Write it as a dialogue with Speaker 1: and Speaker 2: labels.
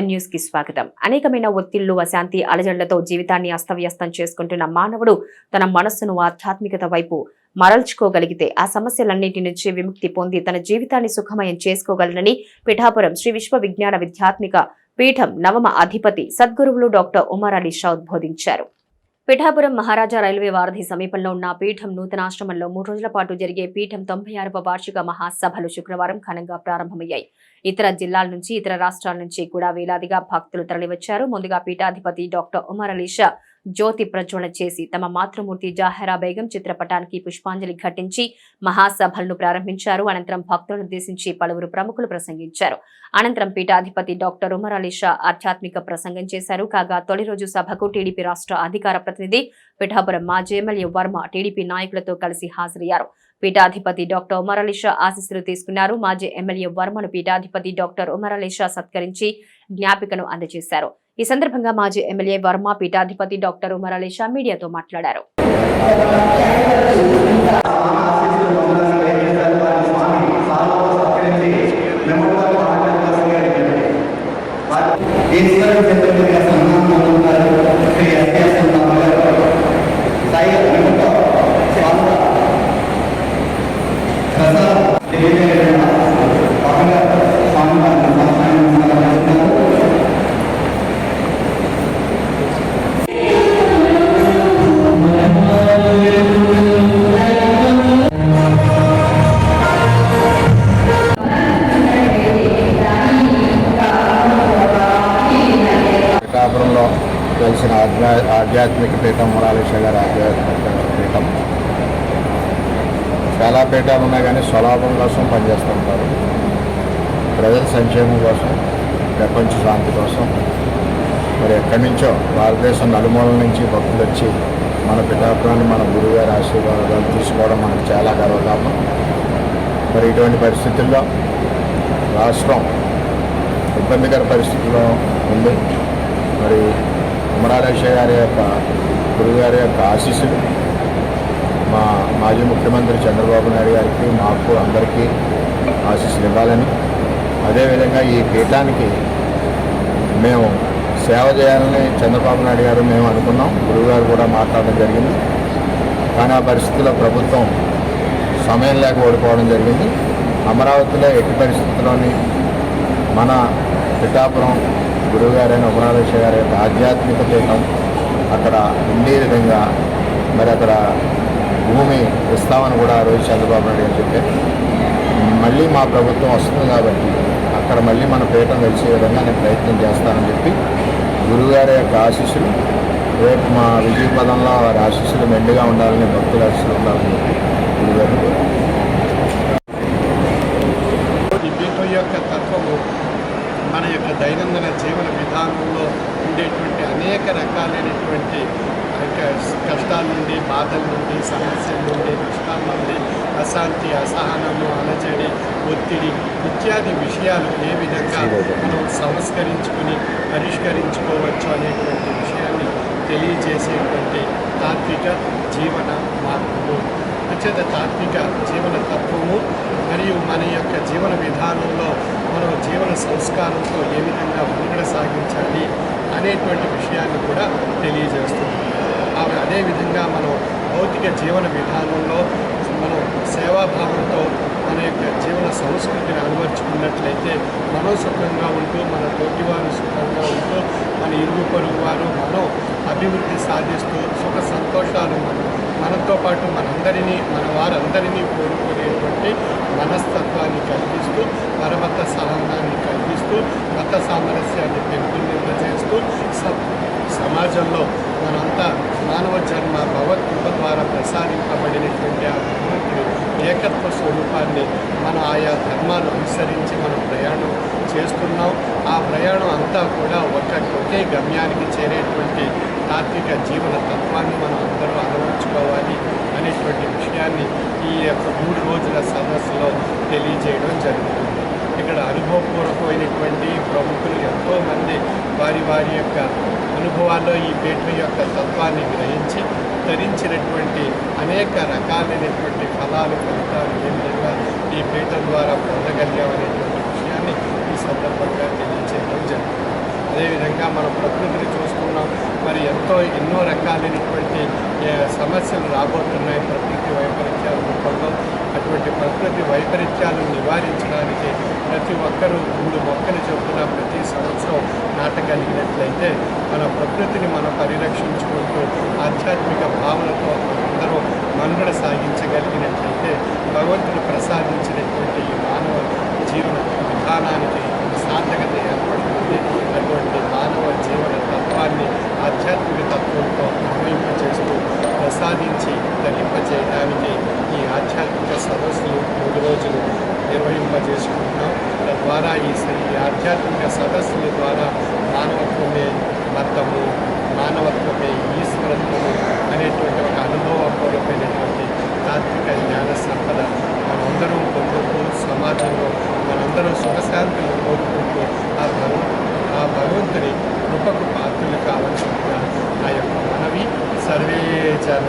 Speaker 1: ఎం న్యూస్కి స్వాగతం. అనేకమైన ఒత్తిళ్ళు అశాంతి అలజడులతో జీవితాన్ని అస్తవ్యస్తం చేసుకుంటున్న మానవుడు తన మనస్సును ఆధ్యాత్మికత వైపు మరల్చుకోగలిగితే ఆ సమస్యలన్నింటి నుంచి విముక్తి పొంది తన జీవితాన్ని సుఖమయం చేసుకోగలనని పిఠాపురం శ్రీ విశ్వ విజ్ఞాన విద్యాత్మిక పీఠం నవమ అధిపతి సద్గురువులు డాక్టర్ ఉమర్ అలీ షా ఉద్బోధించారు పిఠాపురం మహారాజా రైల్వే వారధి సమీపంలో ఉన్న పీఠం నూతనాశ్రమంలో మూడు రోజుల పాటు జరిగే పీఠం తొంభై ఆరవ వార్షిక మహాసభలు శుక్రవారం ఘనంగా ప్రారంభమయ్యాయి. ఇతర జిల్లాల నుంచి ఇతర రాష్ట్రాల నుంచి కూడా వేలాదిగా భక్తులు తరలివచ్చారు. ముందుగా పీఠాధిపతి డాక్టర్ ఉమర్ అలీషా జ్యోతి ప్రజ్వలన చేసి తమ మాతృమూర్తి జాహెరా బేగం చిత్రపటానికి పుష్పాంజలి ఘటించి మహాసభలను ప్రారంభించారు. అనంతరం భక్తులను ఉద్దేశించి పలువురు ప్రముఖులు ప్రసంగించారు. అనంతరం పీఠాధిపతి డాక్టర్ ఉమర్ అలీ షా ఆధ్యాత్మిక ప్రసంగం చేశారు. కాగా తొలి రోజు సభకు టీడీపీ రాష్ట్ర అధికార ప్రతినిధి పిఠాపురం మాజీ ఎమ్మెల్యే వర్మ టీడీపీ నాయకులతో కలిసి హాజరయ్యారు. పీఠాధిపతి డాక్టర్ ఉమర్ అలీ షా ఆశీస్సులు తీసుకున్నారు. మాజీ ఎమ్మెల్యే వర్మను పీఠాధిపతి డాక్టర్ ఉమర్ అలీ షా సత్కరించి జ్ఞాపికను అందజేశారు. ఈ సందర్భంగా మాజీ ఎమ్మెల్యే వర్మ పీఠాధిపతి డాక్టర్ ఉమర్ అలీ షా మీడియాతో మాట్లాడారు.
Speaker 2: పిఠాపురంలో ఆధ్యాత్మిక పీఠం మురాలేశ్వర గారి ఆధ్యాత్మిక పీఠం. చాలా పీఠాలు ఉన్నాయి కానీ స్వలాభం కోసం పనిచేస్తూ ఉంటారు ప్రజల సంక్షేమం కోసం ప్రపంచ శాంతి కోసం. మరి ఎక్కడి నుంచో భారతదేశం నలుమూలల నుంచి భక్తులు వచ్చి మన పిఠాపురాన్ని మన గురువుగారి ఆశీర్వాదాలు తీసుకోవడం మనకు చాలా గర్వకారణం. మరి ఇటువంటి పరిస్థితుల్లో రాష్ట్రం ఇబ్బందికర పరిస్థితుల్లో ఉంది. మరి ఉమరాలేశ్వర గారి యొక్క గురుగారి యొక్క ఆశీస్సులు. మా మాజీ ముఖ్యమంత్రి చంద్రబాబు నాయుడు గారికి మాకు అందరికీ ఆశీస్సులు ఇవ్వాలని. అదేవిధంగా ఈ పీఠానికి మేము సేవ చేయాలని చంద్రబాబు నాయుడు గారు మేము అనుకున్నాం. గురువుగారు కూడా మాట్లాడడం జరిగింది. కానీ ఆ పరిస్థితుల్లో ప్రభుత్వం సమయం లేక ఓడిపోవడం జరిగింది. అమరావతిలో ఎట్టి పరిస్థితుల్లోని మన పిఠాపురం గురువుగారైన ఉమరాలేశ్వర గారి యొక్క ఆధ్యాత్మిక పీఠం అక్కడ ఉండే విధంగా మరి అక్కడ భూమి ఇస్తామని కూడా ఆ రోజు చంద్రబాబు నాయుడు గారు చెప్పారు. మళ్ళీ మా ప్రభుత్వం వస్తుంది కాబట్టి అక్కడ మళ్ళీ మన పీఠం కలిసే విధంగా నేను ప్రయత్నం చేస్తానని చెప్పి గురువుగారి యొక్క ఆశీస్సులు రేపు మా విజయ పదంలో వారి ఆశీస్సులు మెండుగా ఉండాలని భక్తుల ఆశీస్సులు ఉండాలని చెప్పి గురుగారు
Speaker 3: యొక్క తత్వము మన యొక్క దైనందిన ఉండేటువంటి అనేక రకాలైనటువంటి కష్టాల నుండి బాధల నుండి సమస్యల నుండి నష్టాల నుండి అశాంతి అసహనము అలజడి ఒత్తిడి ఇత్యాది విషయాలు ఏ విధంగా మనం సంస్కరించుకుని పరిష్కరించుకోవచ్చు అనేటువంటి విషయాన్ని తెలియజేసేటువంటి తాత్విక జీవన మార్పులు అత్యంత తాత్విక జీవన తత్వము మరియు మన యొక్క జీవన విధానంలో మనం జీవన సంస్కారంతో ఏ విధంగా ముందుకు సాగించాలి అనేటువంటి విషయాన్ని కూడా తెలియజేస్తుంది. ఆవిడ అదేవిధంగా మనం భౌతిక జీవన విధానంలో మనం సేవాభావంతో మన యొక్క జీవన సంస్కృతిని అలవర్చుకున్నట్లయితే మనం సుఖంగా ఉంటూ మన తోటివారు సుఖంగా ఉంటూ మన ఇరుగు పొరుగు వారు మనం అభివృద్ధి సాధిస్తూ సుఖ సంతోషాలు మనం మనతో పాటు మనందరినీ మన వారందరినీ కోరుకునేటువంటి మనస్తత్వాన్ని కల్పిస్తూ పరమత సహనాన్ని కల్పిస్తూ మత సామరస్యాన్ని పెంపొందింపజేస్తూ స సమాజంలో మనంతా మానవ జన్మ భగవద్గీత ద్వారా ప్రసాదింపబడినటువంటి ఆ భగవంతుడి ఏకత్వ స్వరూపాన్ని మన ఆయా ధర్మాలు అనుసరించి మనం ప్రయాణం చేస్తున్నాం. ఆ ప్రయాణం అంతా కూడా ఒక ఒకే గమ్యానికి చేరేటువంటి తాత్విక జీవన తత్వాన్ని మనం అందరూ అలవర్చుకోవాలి అనేటువంటి విషయాన్ని ఈ యొక్క మూడు రోజుల సదస్సులో తెలియజేయడం జరుగుతుంది. ఇక్కడ అనుభవపూర్వకమైనటువంటి ప్రముఖులు ఎంతోమంది వారి వారి యొక్క అనుభవాల్లో ఈ పేట్ల యొక్క తత్వాన్ని గ్రహించి ధరించినటువంటి అనేక రకాలైనటువంటి ఫలాలు ఫలితాలు ఏ విధంగా ఈ పీఠం ద్వారా పొందగలిగామనేటువంటి విషయాన్ని ఈ సందర్భంగా తెలియజేయడం జరుగుతుంది అదేవిధంగా మన ప్రకృతిని చూసుకున్నాం మరి ఎంతో ఎన్నో రకాలైనటువంటి సమస్యలు రాబోతున్నాయి. ప్రకృతి వైపరీత్యాల రూపంలో అటువంటి ప్రకృతి వైపరీత్యాలను నివారించడానికి ప్రతి ఒక్కరూ మూడు మొక్కలు చొప్పున ప్రతి సంవత్సరం నాటగలిగినట్లయితే మన ప్రకృతిని మనం పరిరక్షించుకుంటూ ఆధ్యాత్మిక భావనతో అందరూ మనుగడ సాగించగలిగినట్లయితే భగవంతుడు ప్రసాదించ ఈ మానవ జీవన విధానానికి సార్థకత ఏర్పడుతుంది అటువంటి మానవ జీవన తత్వాన్ని ఆధ్యాత్మిక తత్వంతో అన్వయింపచేస్తూ ప్రసాదించి ధరింపజేయడానికి ఈ ఆధ్యాత్మిక సదస్సులు మూడు రోజులు నిర్వహింపజేసుకుంటున్నాం తద్వారా ఈ ఈ ఆధ్యాత్మిక సదస్సుల ద్వారా మానవత్వమే మతము మానవత్వమే ఈశ్వరత్వము అనేటువంటి ఒక అనుభవపూర్వమైనటువంటి తాత్విక జ్ఞాన సంపద మనందరం పొందుతూ సమాజంలో మనందరం సుఖశాంతులు కోరుకుంటూ ఆ భగవ ఆ భగవంతుని కృపకు పాత్రలు కావాల్సిన ఆ యొక్క మనవి. సర్వే జన